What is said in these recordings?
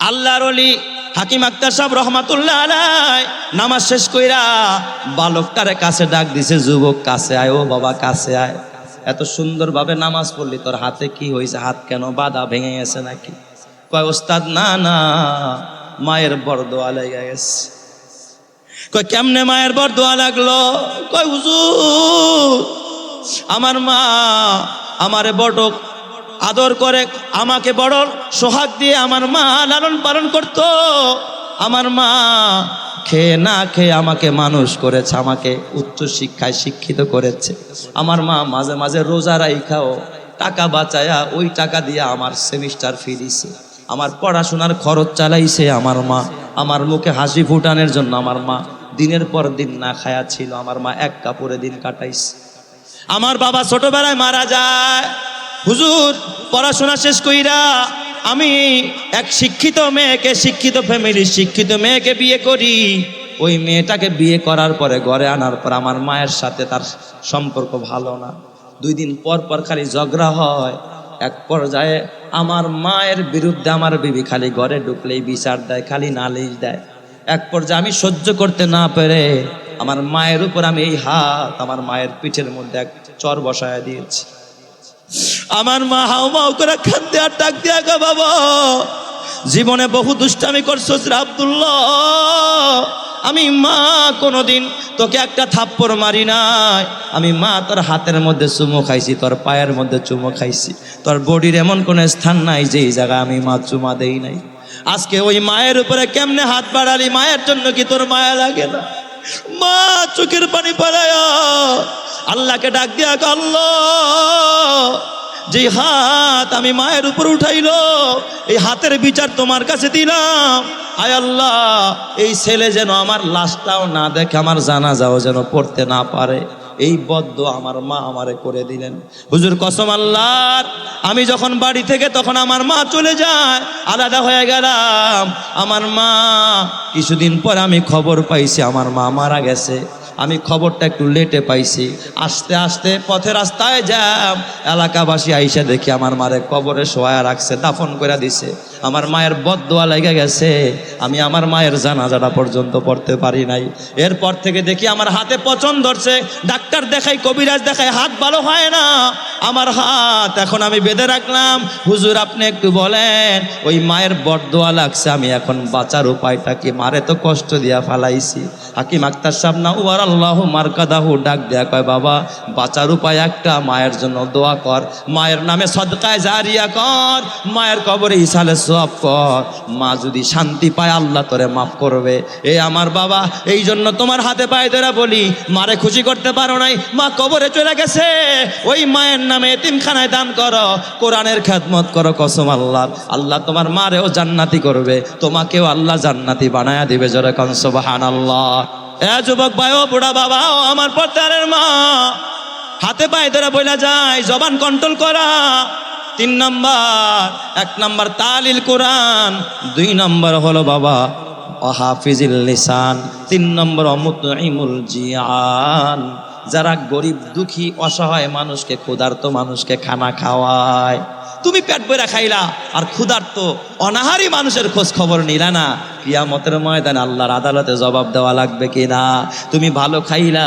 আল্লাহর অলি হাকিম আক্তার সাহেব রহমাতুল্লাহ আলাই, নামাজ শেষ কইরা বালকটারে কাছে ডাক দিছে, যুবক, কাছে আয়, ও বাবা, কাছে আয়। এত সুন্দরভাবে নামাজ পড়লি, তোর হাতে কি হয়েছে হাত কেন বাধা, ভেঙে গেছে নাকি? কয়, ওস্তাদ, না না, মায়ের বরদোয়া লেগে গেছে। কয়, কেমনে মায়ের বরদোয়া লাগল? কয়, হুজুর, আমার মা আমারে বড় আদর করে, আমাকে বড় সোহাগ দিয়ে আমার মা লালন পালন করত। আমার মা খেয়ে না খেয়ে আমাকে মানুষ করেছে, আমাকে উচ্চ শিক্ষায় শিক্ষিত করেছে। আমার মা মাঝে মাঝে রোজা রাইখাও, টাকা বাঁচায়া ওই টাকা দিয়ে আমার সেমিস্টার ফি দিছে। আমার পড়াশোনার খরচ চালাইছে আমার মা। আমার মুখে হাসি ফুটানোর জন্য আমার মা দিনের পর দিন না খায়া ছিল। আমার মা এক কাপড়ে দিন কাটাইছে। আমার বাবা ছোটবেলায় মারা যায়। হুজুর, পড়াশোনা শেষ কইরা আমি এক শিক্ষিত মেয়েকে শিক্ষিত ফ্যামিলির শিক্ষিত মেয়েকে বিয়ে করি। ওই মেয়েটাকে বিয়ে করার পরে ঘরে আনার পর আমার মায়ের সাথে তার সম্পর্ক ভালো না। দুই দিন পর পর খালি ঝগড়া হয়। এক পর্যায়ে আমার মায়ের বিরুদ্ধে আমার বিবি খালি ঘরে ঢুকলেই বিচার দেয়, খালি নালিশ দেয়। এক পর্যায়ে আমি সহ্য করতে না পেরে আমার মায়ের উপর আমি এই হাত আমার মায়ের পিঠের মধ্যে এক চর বসায় দিয়েছি। আমার মা হাও মাও করে খাদ্যে আর ডাক দিয়া গো বাবা, জীবনে বহু দুষ্টামি করছ আব্দুল্লাহ। আমি মা, কোনোদিন তোকে একটা থাপ্পড় মারি নাই। আমি মা, তোর হাতের মধ্যে চুমো খাইছি, তোর পায়ের মধ্যে চুমো খাইছি। তোর বডির এমন কোনো স্থান নাই যে এই জায়গায় আমি মা চুমা দেই নাই। আজকে ওই মায়ের উপরে কেমনে হাত বাড়ালি? মায়ের জন্য কি তোর মায়া লাগে না? মা, চোখের পানি পাড়ায় আল্লাহকে ডাক দিয়া, আল্লাহ যে হাত আমি মায়ের উপর উঠাইলো, এই হাতের বিচার তোমার কাছে দিলাম। আয় আল্লাহ, এই ছেলে যেন আমার লাশটাও না দেখে, আমার জানা যাও যেন পড়তে না পারে। এই বদ্ধ আমার মা আমারে করে দিলেন। হুজুর কসম আল্লাহর, আমি যখন বাড়ি থেকে তখন আমার মা চলে যায়, আলাদা হয়ে গেলাম। আমার মা, কিছুদিন পর আমি খবর পাইছি, আমার মা মারা গেছে। আমি খবরটা একটু লেটে পাইছি। আস্তে আস্তে পথে রাস্তায় যাম এলাকাবাসী আইসা দেখি আমার মারে কবরে শোয়া রাখছে, দাফন করে দিছে। আমার মায়ের বদোয়া লেগে গেছে। আমি আমার মায়ের জানাজাটা পর্যন্ত পড়তে পারি নাই। এরপর থেকে দেখি আমার হাতে পচন ধরছে। ডাক্তার দেখাই কবিরাজ দেখাই হাত ভালো হয় না। আমার হাত এখন আমি বেঁধে রাখলাম। হুজুর, আপনি একটু বলেন, ওই মায়ের বদোয়া লাগছে, আমি এখন বাঁচার উপায়টা কি? মারে তো কষ্ট দিয়া ফালাইছি। হাকিম আক্তার সাহেব না উয়ার আল্লাহ মার্কাদাহু ডাক দেয়া কয়, বাবা, বাঁচার উপায় একটা, মায়ের জন্য দোয়া কর। মায়ের নামে সদকায় জারিয়া কর। মায়ের কবরে ইসালে সব কর। মা যদি শান্তি পায়, আল্লাহ তোরে মাফ করবে। এ আমার বাবা এই জন্য তোমার হাতে পায়ে ধরে বলি, মারে খুশি করতে পারো নাই। মা কবরে চলে গেছে। ওই মায়ের নামে এতিমখানায় দান করো, কোরআনের খেদমত করো, কসম আল্লাহ আল্লাহ তোমার মারেও জান্নাতি করবে, তোমাকেও আল্লাহ জান্নাতি বানায়া দিবে, জোরে কনসবাহান আল্লাহ এ যুবক ভাই, ও বুড়া বাবা, ও আমার পর্দারের মা, হাতে পায়ে ধরে বইলা যায়, জবান কন্ট্রোল করা। তিন নাম্বার, এক নাম্বার তালিল কোরআন, দুই নাম্বার হলো বাবা, অহাফিজিল লিসান, তিন নম্বর অমুতইমুল জিয়ান। যারা গরিব, দুঃখী, অসহায় মানুষকে, ক্ষুধার্ত মানুষকে খানা খাওয়ায়। তুমি পেট বইরা খাইলা, আর ক্ষুধার্ত, অনাহারি মানুষের খোঁজ খবর নিলা না। কিয়ামতের ময়দানে আল্লাহর আদালতে জবাব দেওয়া লাগবে কি না? তুমি ভালো খাইলা,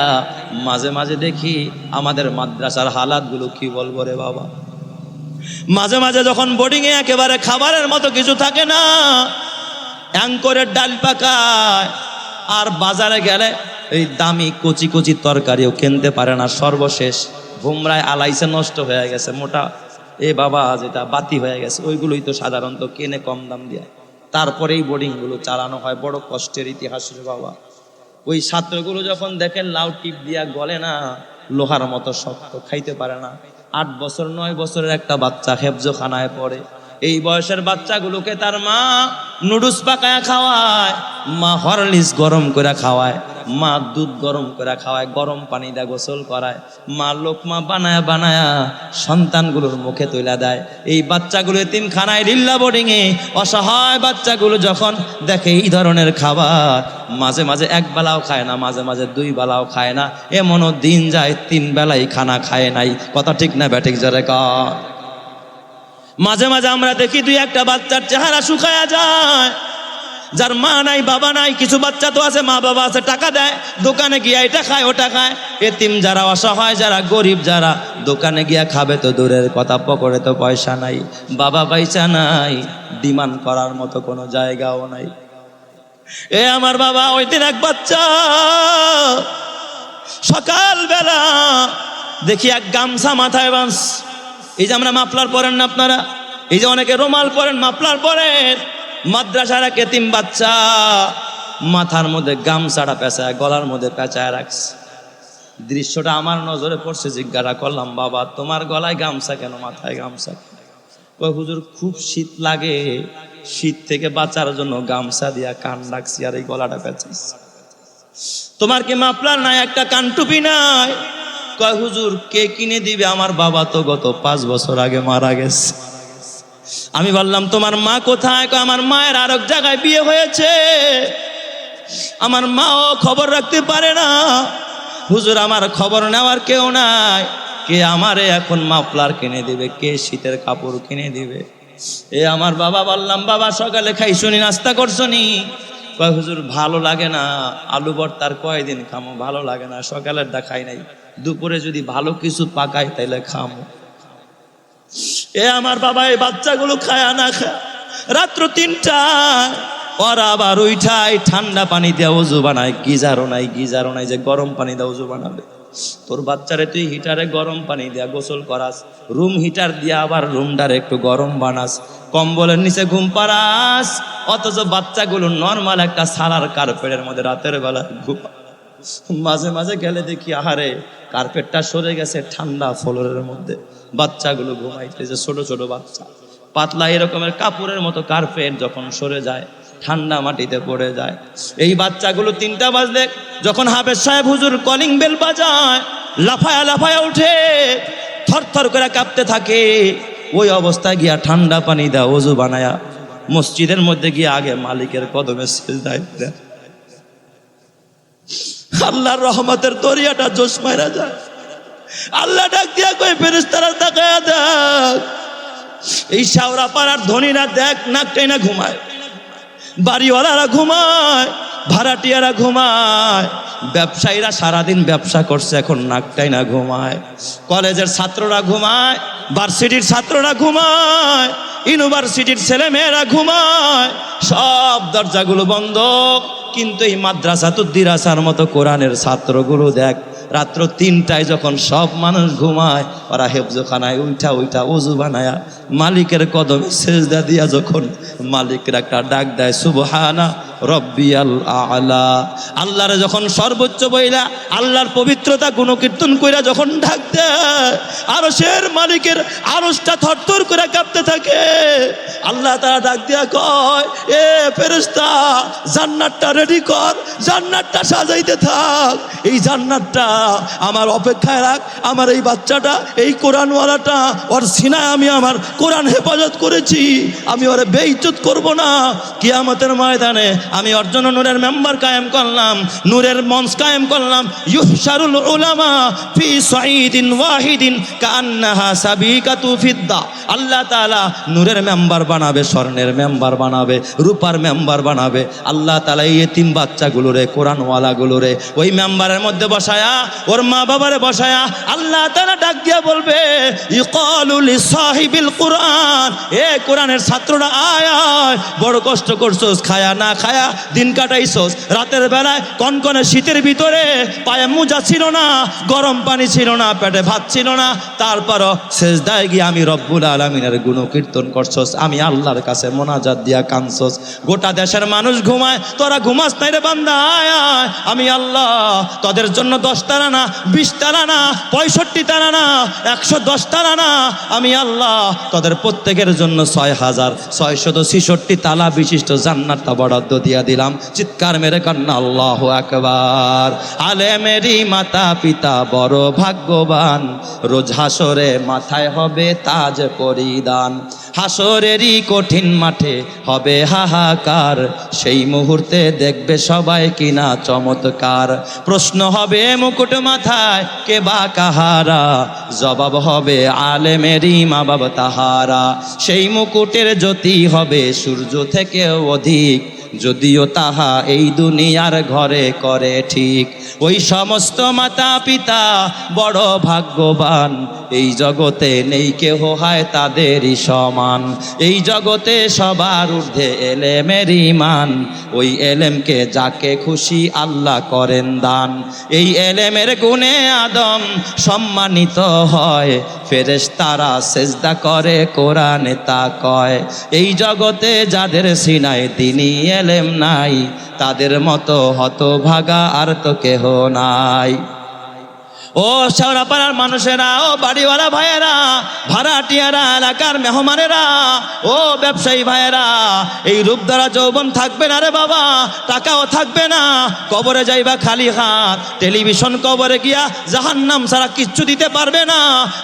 মাঝে মাঝে দেখি আমাদের মাদ্রাসার হালাতগুলো কি বলব রে বাবা? মাঝে মাঝে যখন বোর্ডিংয়ে একেবারে খাবারের মতো কিছু থাকে না, অ্যাঙ্করের ডাল পাকায়, আর বাজারে গেলে এই দামি কচি কচি তরকারিও কিনতে পারে না, সর্বশেষ। ভুমরায় আলাইসে নষ্ট হয়ে গেছে, মোটা। এ বাবা, যেটা বাতি হয়ে গেছে, ওইগুলোই তো সাধারণত কেনে কম দাম দিয়ে। তারপরে এই বোর্ডিংগুলো চালানো হয়, বড় কষ্টের ইতিহাস রে বাবা। ওই ছাত্রগুলো যখন দেখেন, লাউ টিপ দিয়া গলে না, লোহার মতো শক্ত, খাইতে পারে না। আট বছর, নয় বছরের একটা বাচ্চা হেফজোখানায় পড়ে। এই বয়সের বাচ্চাগুলোকে তার মা নুডলস পাকায় খাওয়ায়, মা হরলিক্স গরম করে খাওয়ায়, মা দুধ গরম করে খাওয়ায়, গরম পানি দেয় গোসল করায়, মা লোকমা বানায়া বানায়া সন্তানগুলোর মুখে তুলে দেয়। এই বাচ্চাগুলো খানায় লিল্লা বোর্ডিংয়ে অসহায় বাচ্চাগুলো যখন দেখে এই ধরনের খাবার, মাঝে মাঝে এক বেলাও খায় না, মাঝে মাঝে দুই বেলাও খায় না, এমনও দিন যায় তিন বেলাই খানা খায় নাই। কথা ঠিক না ব্যাটিক জরে কর মাঝে মাঝে আমরা দেখি দুই একটা বাচ্চার চেহারা শুকায়া যায়। যার মা নাই, বাবা নাই, কিছু বাচ্চা তো আছে, মা বাবা আছে, টাকা দেয়, দোকানে গিয়া এটা খায়, ওটা খায়। এতিম যারা অসহায়, যারা গরিব, যারা দোকানে গিয়া খাবে তো দূরের কথা পকড়ে তো পয়সা নাই, বাবা পয়সা নাই, ডিমান্ড করার মতো কোনো জায়গাও নাই। এ আমার বাবা, ওই দিন এক বাচ্চা, সকালবেলা দেখি এক গামছা মাথায় বাঁশ এই যে আমরা মাফলার পরেন না আপনারা? এই যে অনেকে রোমাল পরেন মাফলার পরেন মাদ্রাসার এক এতিম বাচ্চা মাথার মধ্যে গামছাটা পেঁচায়, গলার মধ্যে পেঁচায় রাখছে। দৃশ্যটা আমার নজরে পড়ছে, জিজ্ঞাসা করলাম, বাবা, তোমার গলায় গামছা কেন, মাথায় গামছা কেন?" কয়, হুজুর, খুব শীত লাগে। শীত থেকে বাঁচার জন্য গামছা দিয়া কান ডাকছি আর এই গলাটা পেঁচাইছি। তোমার কি মাফলার নাই? একটা কানটুপি নাই? কয়, হুজুর, কে কিনে দিবে? আমার বাবা তো গত পাঁচ বছর আগে মারা গেছে। আমি বললাম, তোমার মা কোথায়? আমার মায়ের আরেক জায়গায় বিয়ে হয়েছে। আমার মাও খবর রাখতে পারে না। হুজুর, আমার খবর নেওয়ার কেউ নাই। কে আমারে এখন মাফলার কিনে দিবে? কে শীতের কাপড় কিনে দিবে? এ আমার বাবা বললাম, বাবা, সকালে খাই, শুনি, নাস্তা করছনি কয়, হুজুর, ভালো লাগে না। আলু ভর্তার কয়দিন খামো? ভালো লাগে না। সকালের দা খাই নাই। দুপুরে যদি ভালো কিছু পাকাই তাইলে খামো। এ আমার বাবা, এই বাচ্চাগুলো খায় না খায়। রাত্র তিনটা, ওরা আবার উঠাই ঠান্ডা পানি দিয়ে উজু বানায়। গিজারও নাই গিজারও নাই যে গরম পানি দিয়ে উজু বানাবে। তোর বাচ্চারে তুই হিটারে গরম পানি দিয়া গোসল করাস, রুম হিটার দিয়া আবার রুমটারে একটু গরম বানাস, কম্বলের নিচে ঘুম পারাস অথচ বাচ্চাগুলো নর্মাল একটা সালার কার্পেটের মধ্যে রাতের বেলা ঘুম মাঝে মাঝে গেলে দেখি, আহারে, কার্পেটটা সরে গেছে ঠান্ডা ফ্লোরের মধ্যে। বাচ্চাগুলো ঘুমাইতেছে ছোট ছোট বাচ্চা। পাতলা এরকমের কাপড়ের মতো কার্পেট যখন সরে যায়, ঠান্ডা মাটিতে পড়ে যায়। এই বাচ্চাগুলো তিনটা বাজলে যখন হাফেজ সাহেব হুজুর কলিং বেল বাজায়, লাফায়া লাফায়া উঠে থরথর করে কাঁপতে থাকে। ওই অবস্থায় গিয়া ঠান্ডা পানি দেয় অজু বানায়া, মসজিদের মধ্যে গিয়ে আগে মালিকের কদমে সেজদায় দেয়। আল্লাহর রহমতের দরিয়াটা জোশ মারা যায়। আল্লাহ ডাক দিয়া কই ফেরেস্তারা তাকায়া দেখ। এই শাওরা পাড়ার ধনীরা দেখ নাকটাই না ঘুমায়। বাড়িওয়ালারা ঘুমায়, ভাড়াটিয়ারা ঘুমায়। ব্যবসায়ীরা সারাদিন ব্যবসা করছে, এখন নাকটাই না ঘুমায়। কলেজের ছাত্ররা ঘুমায়, ভার্সিটির ছাত্ররা ঘুমায়, ইউনিভার্সিটির ছেলেমেয়েরা ঘুমায়। সব দরজাগুলো বন্ধ। কিন্তু এই মাদ্রাসা তো দিরাসার মতো কোরআনের ছাত্রগুলো দেখ। রাত্র তিনটায় যখন সব মানুষ ঘুমায়, ওরা হেফজোখানায় উইঠা উইঠা উজু বানায়া মালিকের কদমে সেজদা দিয়া যখন মালিকের একটা ডাক দেয়, সুবহানা রব্বিয়াল আলা। আল্লাহরে যখন সর্বোচ্চ বইলা, আল্লাহর পবিত্রতা গুণকীর্তন কইরা যখন ডাক দেয়, আরশের মালিকের আরশটা থরথর করে কাঁপতে থাকে। আল্লাহ তারা ডাক দিয়া কয়, এ ফেরেশতা, জান্নাতটা রেডি কর জান্নাতটা সাজাইতে থাক। এই জান্নাতটা আমার অপেক্ষায় রাখ। আমার এই বাচ্চাটা, এই কোরআনওয়ালাটা, ওর সিনায় আমি আমার কোরআন হেফাজত করেছি। আমি ওরে বেইজ্জত করব না। কিয়ামতের ময়দানে আমি ওর জন্য নূরের মেম্বার কায়েম করলাম, নূরের মঞ্চ কায়েম করলাম। ইউহশারুল উলামা ফি সাইদিন ওয়াহিদিন কান্নাহা সাবিকাতু ফিদ্দা। আল্লাহ তাআলা নূরের মেম্বার বানাবে, স্বর্ণের মেম্বার বানাবে, রূপার মেম্বার বানাবে। আল্লাহ তাআলা এই এতিম বাচ্চাগুলোরে কোরআনওয়ালাগুলোরে। ওই মেম্বারের মধ্যে বসায়া, ওর মা বাবারে বসায়া আল্লাহ তারা ডাক দিয়া বলবে, ইকালু লিসাহিবিল কোরআন। এ কোরআনের ছাত্ররা, আয় আয়, বড় কষ্ট করছোস, খায়া না খায়া দিন কাটাইছোস। রাতের বেলায় কনকনে শীতের ভিতরে পায়ে মোজা ছিল না, গরম পানি ছিল না, পেটে ভাত ছিল না, তারপরও শেষদায় গিয়ে আমি রব্বুল আলমিনের গুণ কীর্তন করছোস, আমি আল্লাহর কাছে মোনাজাত দিয়া কানছোস গোটা দেশের মানুষ ঘুমায়, তোরা ঘুমাস নাই রে বান্দা। আয় আয়। আমি আল্লাহ, তাদের জন্য দশ তারা না, বিশ তারা না, পঁয়ষট্টি তারা না, একশো দশ তারা না। আমি আল্লাহ, তাদের প্রত্যেকের জন্য ছয় হাজার, ছয়শত ছিষট্টি তালা বিশিষ্ট জান্নাতটা বরাদ্দ দিয়া দিলাম। চিৎকার মেরে কান্না, আল্লাহ একবার আলে মেরি মাতা পিতা বড় ভাগ্যবান। রোজ হাসরে মাথায় হবে তাজ পরিদান হাসরেরই কঠিন মাঠে হবে হাহাকার। সেই মুহূর্তে দেখবে সবাই কিনা চমৎকার। প্রশ্ন হবে, মুকুট মাথায় কে বা কাহারা? জবাব হবে, আলেমেরই মা বাবা তাহারা। সেই মুকুটের জ্যোতি হবে সূর্য থেকেও অধিক। যদিও তাহা এই দুনিয়ার ঘরে করে ঠিক। ওই সমস্ত মাতা পিতা বড় ভাগ্যবান। এই জগতে নেই কেহ, হয় তাদেরই সমান। এই জগতে সবার ঊর্ধ্বে এলেমের ইমান ওই এলেমকে যাকে খুশি আল্লাহ করেন দান। এই এলেমের গুণে আদম সম্মানিত হয়। ফেরেশ তারা সেজদা করে, কোরআনে তা কয়। এই জগতে যাদের সিনায় দিনই এলেম নাই। তাদের মতো হতভাগা আর তো কেহ নাই। ও শেওড়াপাড়ার মানুষেরা, ও বাড়িওয়ালা ভাইয়েরা, ভাড়াটিয়ারা, এলাকার মেহমানেরা, ও ব্যবসায়ী ভাইয়েরা, এই রূপধারা যৌবন থাকবে না রে বাবা, টাকাও থাকবে না, কবরে যাইবা খালি হাত, টেলিভিশন কবরে গিয়া জাহান নাম সারা কিচ্ছু দিতে পারবে না,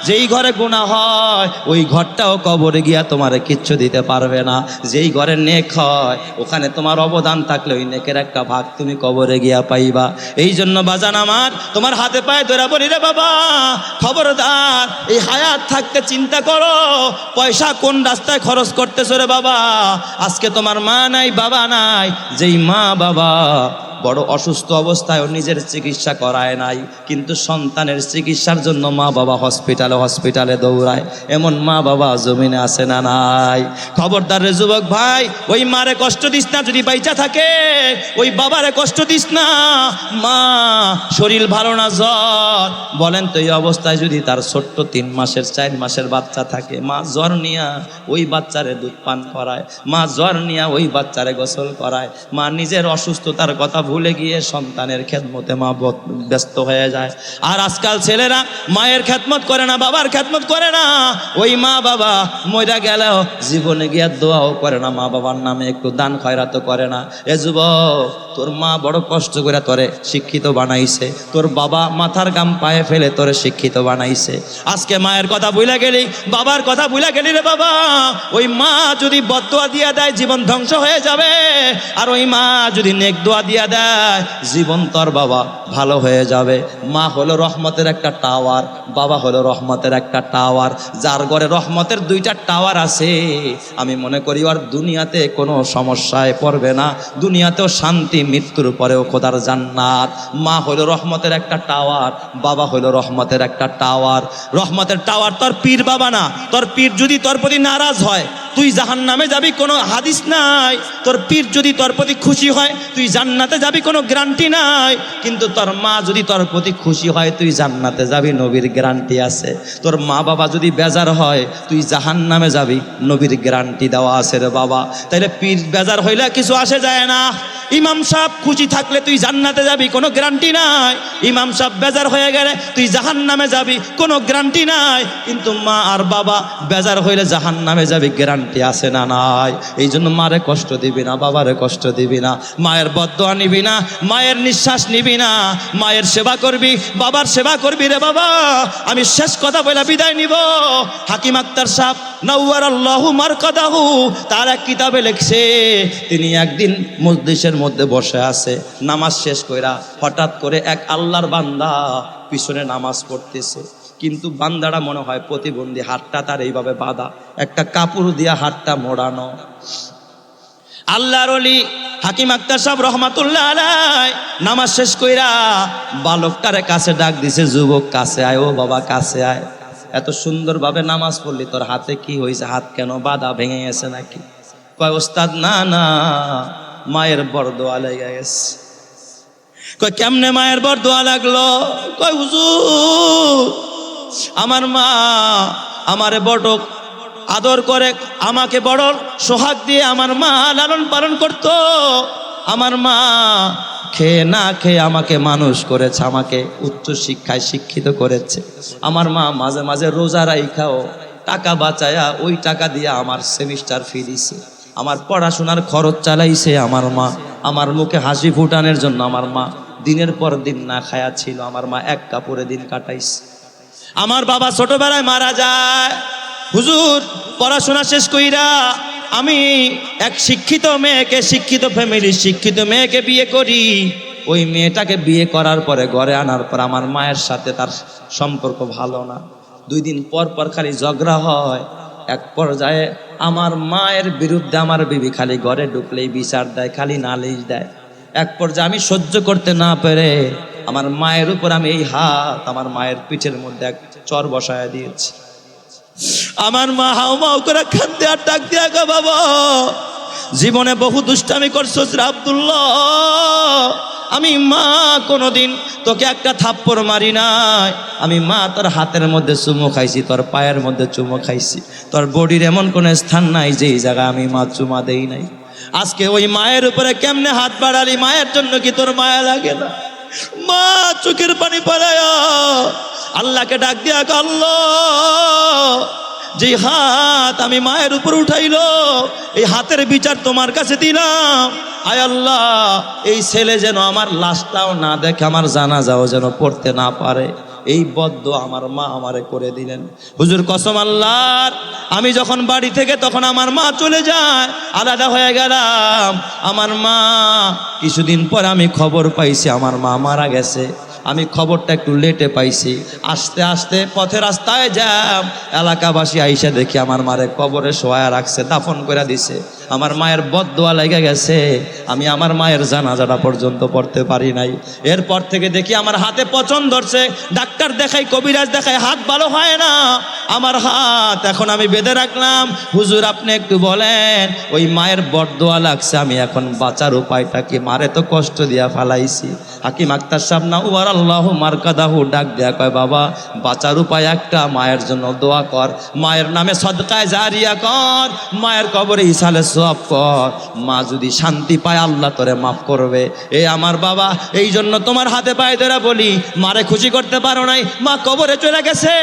যেই ঘরে গুণা হয়, ওই ঘরটাও কবরে গিয়া তোমার কিচ্ছু দিতে পারবে না, যেই ঘরে নেক হয়, ওখানে তোমার অবদান থাকলে ওই নেকের একটা ভাগ তুমি কবরে গিয়া পাইবা। এই জন্য বাজান আমার, তোমার হাতে পায়ে ধরে বলি রে বাবা, খবরদার, এই হায়াত থাকতে চিন্তা করো, পয়সা কোন রাস্তায় খরচ করতেছো রে বাবা? আজকে তোমার মা নাই, বাবা নাই, যেই মা বাবা। বড় অসুস্থ অবস্থায় ও নিজের চিকিৎসা করায় নাই, কিন্তু সন্তানের চিকিৎসার জন্য মা বাবা হসপিটালে হসপিটালে দৌড়ায়। এমন মা বাবা জমিনে আসে না নাই? খবরদার রে যুবক ভাই, ওই মারে কষ্ট দিস না যদি বাইচা থাকে। ওই বাবারে কষ্ট দিস না। মা, শরীর ভালো না জ্বর। বলেন তো এই অবস্থায় যদি তার ছোট্ট তিন মাসের, চার মাসের বাচ্চা থাকে, মা জ্বর নিয়া ওই বাচ্চারে দুধ পান করায়, মা জ্বর নিয়া ওই বাচ্চারে গোসল করায়, মা নিজের অসুস্থতার কথা ভুলে গিয়ে সন্তানের খেদমতে মা ব্যস্ত হয়ে যায়। আর আজকাল ছেলেরা মায়ের খেদমত করে না, বাবার খেদমত করে না। ওই মা বাবা মইরা গেলেও জীবনে গিয়ে দোয়াও করে না, মা বাবার নামে একটু দান খয়রাতও করে না। এ যুব তোর মা বড় কষ্ট করে তোরে শিক্ষিত বানাইছে। তোর বাবা মাথার গাম পায়ে ফেলে তোরে শিক্ষিত বানাইছে। আজকে মায়ের কথা বুঝলা গেলি, বাবার কথা বুঝলা গেলি রে বাবা। ওই মা যদি বদোয়া দিয়া দেয়, জীবন ধ্বংস হয়ে যাবে। আর ওই মা যদি নেক দোয়া দিয়া দেয় জীবন তোর বাবা ভালো হয়ে যাবে। মা হলো রহমতের একটা টাওয়ার, বাবা হলো রহমতের একটা টাওয়ার। যার ঘরে রহমতের দুইটা টাওয়ার আছে, আমি মনে করি আর দুনিয়াতে কোনো সমস্যায় পড়বে না। দুনিয়াতেও শান্তি, মৃত্যুর পরেও খোদার জান্নাত। মা হলো রহমতের একটা টাওয়ার, বাবা হলো রহমতের একটা টাওয়ার। রহমতের টাওয়ার তোর পীর বাবা না, তোর পীর যদি তোর প্রতি নারাজ হয় তুই জাহান নামে যাবি, কোনো হাদিস নাই। তোর পীর যদি তোর প্রতি খুশি হয়, তুই জান্নাতে যাবি, কোনো গ্যারান্টি নাই। কিন্তু তোর মা যদি তোর প্রতি খুশি হয়, তুই জান্নাতে যাবি, নবীর গ্যারান্টি আছে। তোর মা বাবা যদি বেজার হয়, তুই জাহান নামে যাবি, নবীর গ্যারান্টি দেওয়া আছে রে বাবা। তাইলে পীর বেজার হইলে কিছু আসে যায় না। ইমাম সাহেব খুশি থাকলে তুই জান্নাতে যাবি, কোনো গ্যারান্টি নাই। ইমাম সাহেব বেজার হয়ে গেলে তুই জাহান নামে যাবি, কোনো গ্যারান্টি নাই। কিন্তু মা আর বাবা বেজার হইলে জাহান নামে যাবি, গ্যারান্টি আছে না নাই? এই জন্য মারে কষ্ট দিবি না, বাবারে কষ্ট দিবি না। মায়ের বদোয়া নিবি না, মায়ের নিঃশ্বাস নিবি না। মায়ের সেবা করবি, বাবার সেবা করবি রে বাবা। আমি শেষ কথা বলে বিদায় নিব। হাকিম আক্তার সাহেব নওয়ার আল্লাহু মারকাদাহু তার এক কিতাবে লেখছে, তিনি একদিন মসজিদের মধ্যে বসে আছে, নামাজ শেষ কইরা হঠাৎ করে এক আল্লাহর বান্দা পিছনে নামাজ পড়তেছে। কিন্তু বান্দারা মনে হয় প্রতিবন্ধী, হাতটা তার এইভাবে বাঁধা। একটা কাপড় দিয়া হাতটা মোড়ানো। আল্লাহর অলি হাকিম আক্তার সাহেব রহমাতুল্লাহ নামাজ শেষ কইরা বালকটারে কাছে ডাক দিছে, যুবক কাছে আয়, ও বাবা কাছে আয়। এত সুন্দরভাবে নামাজ পড়লি, তোর হাতে কি হয়েছে হাত কেন বাধা, ভেঙে গেছে নাকি? কয়, ওস্তাদ, না না, মায়ের বড় দোয়া লেগে গেছে। কয়, কেমনে মায়ের বড় দোয়া লাগল? কয়, হুজুর আমার মা আমারে বড় আদর করে আমাকে বড় সোহাগ দিয়ে আমার মা লালন পালন করত। আমার মা খেয়ে না খেয়ে আমাকে মানুষ করেছে, আমাকে উচ্চ শিক্ষায় শিক্ষিত করেছে। আমার মা মাঝে মাঝে রোজা রাইখাও, টাকা বাঁচায়া ওই টাকা দিয়ে আমার সেমিস্টার ফি দিছে। আমার পড়াশোনার খরচ চালাইছে আমার মা। আমার মুখে হাসি ফুটানোর জন্য আমার মা দিনের পর দিন না খায়া ছিল। আমার মা এক কাপড়ে দিন কাটাইছে। আমার বাবা ছোটবেলায় মারা যায়। হুজুর, পড়াশোনা শেষ কইরা আমি এক শিক্ষিত মেয়েকে, শিক্ষিত ফ্যামিলির শিক্ষিত মেয়েকে বিয়ে করি। ওই মেয়েটাকে বিয়ে করার পরে ঘরে আনার পর আমার মায়ের সাথে তার সম্পর্ক ভালো না। দুই দিন পর পর খালি ঝগড়া হয়। এক পর্যায়ে আমার মায়ের বিরুদ্ধে আমার বিবি খালি ঘরে ঢুকলেই বিচার দেয়, খালি নালিশ দেয়। এক পর্যায়ে আমি সহ্য করতে না পেরে আমার মায়ের উপর আমি এই হাত আমার মায়ের পিঠের মধ্যে এক চর বসায় দিয়েছি। আমার মা হাও মাও করে খান্দে আর ডাক দিয়া গো বাবা, জীবনে বহু দুষ্টামি করছোস রে আব্দুল্লাহ। আমি মা, কোনোদিন তোকে একটা থাপ্পড় মারি নাই। আমি মা, তোর হাতের মধ্যে চুমো খাইছি, তোর পায়ের মধ্যে চুমো খাইছি। তোর বডির এমন কোনো স্থান নাই যে এই জায়গায় আমি মা চুমা দেই নাই। আজকে ওই মায়ের উপরে কেমনে হাত বাড়ালি? মায়ের জন্য কি তোর মায়া লাগে না? মা চোখের পানি পালায় আল্লাহকে ডাক দিয়া আল্লাহ, যে হাত আমি মায়ের উপর উঠাইলো, এই হাতের বিচার তোমার কাছে দিলাম। আয় আল্লাহ, এই ছেলে যেন আমার লাশটাও না দেখে, আমার জানাজাও যেন পড়তে না পারে। এই বদ্ধ আমার মা আমারে করে দিলেন। হুজুর কসম আল্লাহর, আমি যখন বাড়ি থেকে তখন আমার মা চলে যায়, আলাদা হয়ে গেলাম। আমার মা কিছুদিন পর আমি খবর পাইছি, আমার মা মারা গেছে। আমি খবরটা একটু লেটে পাইছি। আস্তে আস্তে পথে রাস্তায় যা এলাকাবাসী আইসা দেখি আমার মারে কবরে শোয়া রাখছে, দাফন করে দিছে। আমার মায়ের বদোয়া লেগে গেছে। আমি আমার মায়ের জানাজাটা পর্যন্ত পড়তে পারি নাই। এরপর থেকে দেখি আমার হাতে পচন ধরছে। ডাক্তার দেখাই কবিরাজ দেখাই হাত ভালো হয় না। আমার হাত এখন আমি বেঁধে রাখলাম। হুজুর, আপনি একটু বলেন, ওই মায়ের বদোয়া লাগছে, আমি এখন বাঁচার উপায়টা কি? মারে তো কষ্ট দিয়া ফালাইছি। হাকিম আক্তার সাহেব না উবার আল্লাহ মার্কাদাহু ডাক দেয়া কয়, বাবা, বাঁচার উপায় একটা, মায়ের জন্য দোয়া কর। মায়ের নামে সদকায় জারিয়া কর। মায়ের কবরে ইসালে সব কর। মা যদি শান্তি পায়, আল্লাহ তোরে মাফ করবে। এ আমার বাবা, এই জন্য তোমার হাতে পায়ে ধরে বলি, মারে খুশি করতে পারো নাই, মা কবরে চলে গেছে।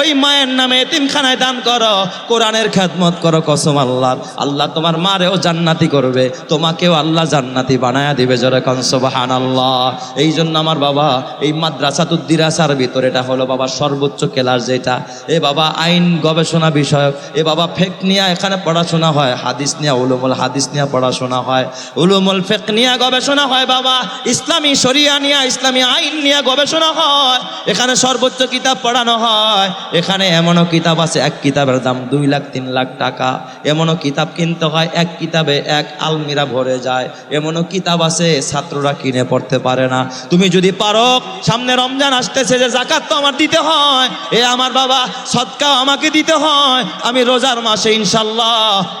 ওই মায়ের নামে এতিমখানায় দান করো, কোরআনের খেদমত করো কসম আল্লাহ আল্লাহ তোমার মারেও জান্নাতি করবে, তোমাকেও আল্লাহ জান্নাতি বানায়া দিবে জোরে কনসবাহান আল্লাহ এই জন্য আমার বাবা, এই মাদ্রাসাতুদ্দিরাসার ভিতরে এটা হলো বাবা সর্বোচ্চ ক্লাস যেটা। এ বাবা আইন গবেষণা বিষয়ক, এ বাবা ফেক নিয়ে এখানে পড়াশোনা হয়, হাদিস নিয়ে উলুমুল হাদিস নিয়ে পড়াশোনা হয়। উলুমুল ফেক নিয়ে গবেষণা হয় বাবা। ইসলামী শরিয়া নিয়ে, ইসলামী আইন নিয়ে গবেষণা হয়। এখানে সর্বোচ্চ কিতাব পড়ানো হয়। এখানে এমনও কিতাব আছে, এক কিতাবের দাম দুই লাখ, তিন লাখ টাকা। এমনও কিতাব কিনতে হয়, এক কিতাবে এক আলমিরা ভরে যায়। এমনও কিতাব আছে, ছাত্ররা কিনে পড়তে পারে না। তুমি যদি পারো, সামনে রমজান আসতেছে যে জাকাত তো আমার দিতে হয়। এ আমার বাবা, সৎকাও আমাকে দিতে হয়। আমি রোজার মাসে ইনশাল্লাহ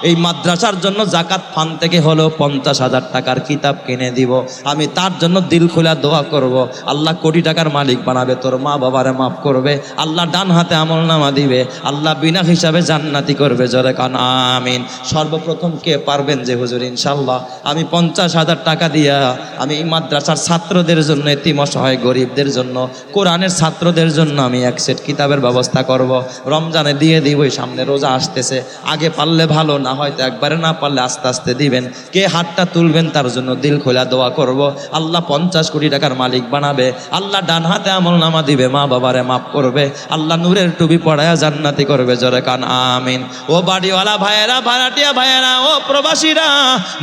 এই মাদ্রাসার জন্য জাকাত ফান থেকে হলো পঞ্চাশ হাজার টাকার কিতাব কিনে দিব। আমি তার জন্য দিল খোলা দোয়া করব। আল্লাহ কোটি টাকার মালিক বানাবে, তোর মা বাবারে মাফ করবে। আল্লাহ ডান হাতে আমল নামা দিবে। আল্লাহ বিনা হিসাবে জান্নাতি করবে জরে কান, আমিন। সর্বপ্রথম কে পারবেন যে হুজুর ইনশাল্লাহ আমি পঞ্চাশ হাজার টাকা দিয়া আমি এই মাদ্রাসার ছাত্রদের জন্য, এতিম গরিবদের জন্য, কোরআনের ছাত্রদের জন্য আমি এক সেট কিতাবের ব্যবস্থা করব। রমজানে দিয়ে দিব সামনে রোজা আসতেছে। আগে পারলে ভালো, না হয়তো একবারে না পারলে আস্তে আস্তে দিবেন। কে হাতটা তুলবেন তার জন্য দিল খোলা দোয়া করব। আল্লাহ পঞ্চাশ কোটি টাকার মালিক বানাবে। আল্লাহ ডান হাতে আমল নামা দিবে, মা বাবারে মাফ করবে। আল্লাহ নূরের টুপি পড়ায়া জান্নাতি করবে, জোরে কান, আমিন। ও বাড়িওয়ালা ভাইয়েরা, ভাড়াটিয়া ভাইয়েরা, ও প্রবাসীরা,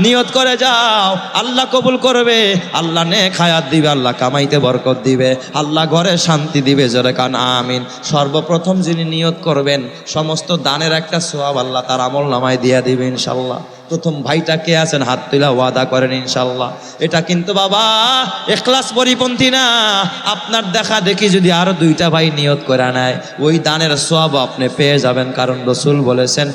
নিয়ত করে যাও। আল্লাহ কবুল করবে। আল্লাহ নে খায়াত দিবে, আল্লাহ কামাইতে বরকত দিবে। আল্লাহ ঘরে শান্তি দিবে, জোরে কান, আমিন। সর্বপ্রথম যিনি নিয়ত করবেন, সমস্ত দানের একটা সোয়াব আল্লাহ তার আমল নামায় দিয়া দিবে, ইনশাল্লাহ। প্রথম ভাইটা কে আছেন? হাত তুলা ওয়াদা করেন ইনশাল্লাহ এটা কিন্তু বাবা, এখলাস পরিপন্থী না। আপনার দেখা দেখি যদি আরও দুইটা ভাই নিয়ত করে নেয়, ওই দানের সব আপনি পেয়ে যাবেন। কারণ রসুল বলেছেন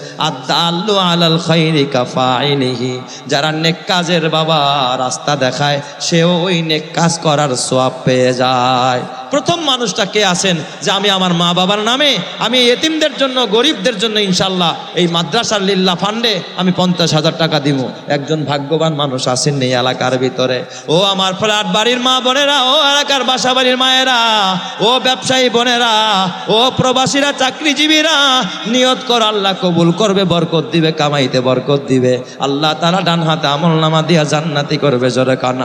আল্লু আলাল খাইরি কাফাইলিহি। যারা নেক কাজের বাবা রাস্তা দেখায়, সেও ওই নেক কাজ করার সোয়াব পেয়ে যায়। প্রথম মানুষটা কে আছেন যে আমি আমার মা বাবার নামে, আমি এতিমদের জন্য, গরিবদের জন্য ইনশাল্লাহ এই মাদ্রাসার লিল্লা ফান্ডে আমি পঞ্চাশ হাজার টাকা দিব একজন ভাগ্যবান মানুষ আছেন এই এলাকার ভিতরে। ও আমার ফ্ল্যাট বাড়ির মা বোনেরা, ও এলাকার বাসা বাড়ির মায়েরা, ও ব্যবসায়ী বোনেরা, ও প্রবাসীরা, চাকরিজীবীরা, নিয়ত কর, আল্লাহ কবুল করবে, বরকত দিবে, কামাইতে বরকত দিবে। আল্লাহ তারা ডান হাতে আমল নামা দিয়া জান্নাতি করবে, জোরে কান,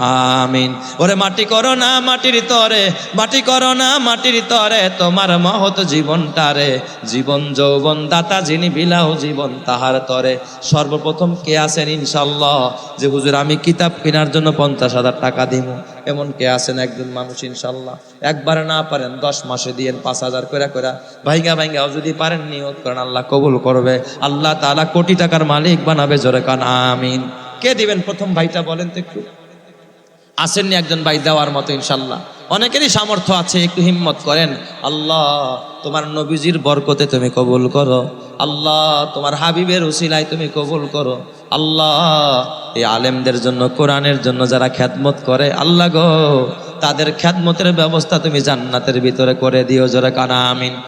আমিন। ওরে মাটি করো না মাটির তরে, মাটি করো করো না মাটির তরে তোমার মহৎ জীবনটারে। জীবন যৌবন দাতা যিনি বিলাহ জীবন তাহার তরে। সর্বপ্রথম কে আছেন ইনশাল্লাহ যে হুজুর, আমি কিতাব কেনার জন্য পঞ্চাশ হাজার টাকা দিব এমন কে আছেন একজন মানুষ ইনশাল্লাহ একবার না পারেন, দশ মাসে দিয়েন পাঁচ হাজার করে করে ভাইঙ্গা ভাইঙ্গাও যদি পারেন নিয়ত করেন, আল্লাহ কবুল করবে। আল্লাহ তাআলা কোটি টাকার মালিক বানাবে জোরে কান, আমিন। কে দিবেন প্রথম ভাইটা বলেন তো একটু? আসেননি একজন ভাই দেওয়ার মতো, ইনশাল্লাহ। অনেকেরই সামর্থ্য আছে, একটু হিম্মত করেন। আল্লাহ, তোমার নবীজির বরকতে তুমি কবুল করো। আল্লাহ, তোমার হাবিবের উসিলায় তুমি কবুল করো। আল্লাহ, এই আলেমদের জন্য, কোরআনের জন্য যারা খ্যাতমত করে, আল্লাহ গো, তাদের খ্যাতমতের ব্যবস্থা তুমি জান্নাতের ভিতরে করে দিও, জোরে কানা, আমিন।